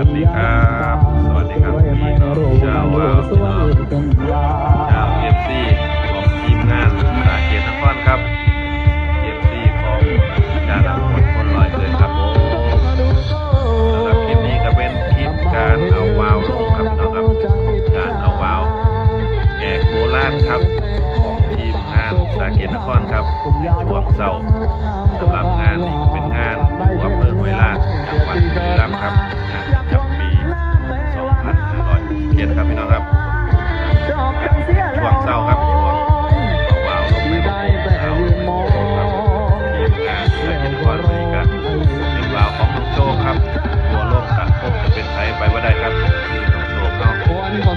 วัสดีครับ สวัสดีครับพี่น้องชาววาวพี่น้องชาวเอฟซีของทีมงานสาเกตนครครับเอฟซีของจารังคนคนลอยเกินครับผมสำหรับคลิปนี้ก็เป็นคลิปการเอาวาวลงครับพี่น้องครับการเอาวาวแอกโบราณครับของทีมงานสาเกตนครครับช่วงเสาร์สำหรับงานนี้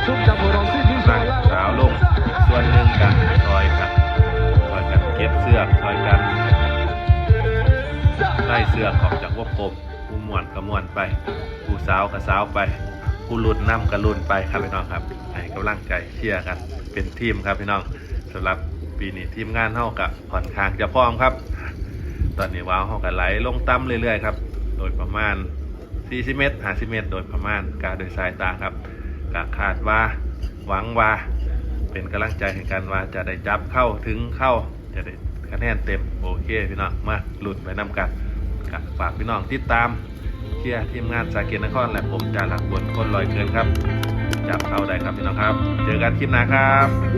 ร่างสาวลงส่วนหนึ่งกันซอยกันซอยกันเก็บเสื้อกซอยกันไล่เสื้อกออกจากวงกลมผู้มวนก็ม่วนไปผู้สาวก็สาวไปผู้ลุ่นน้ำก็ลุ่นไปครับพี่น้องครับให้กำลังใจเชียร์กันเป็นทีมครับพี่น้องสำหรับปีนี้ทีมงานเฮากับผ่อนคางจะพร้อมครับ ตอนนี้ว้าวเฮากับไหลลงต่ำเรื่อยๆครับโดยประมาณ40เมตร50เมตร โดยประมาณการโดยสายตาครับ กะคาดว่าหวังว่า เป็นกำลังใจให้กันว่าจะได้จับเข้าถึงเข้าจะได้คะแนนเต็มโอเคพี่น้องมาหลุดไปนำกันกฝากพี่น้องติดตามเชียร์ทีมงานสาเกตนครและผมจารักบนคนลอยเกินครับจับเข้าได้ครับพี่น้องครับ เจอกันคลิปหน้าครับ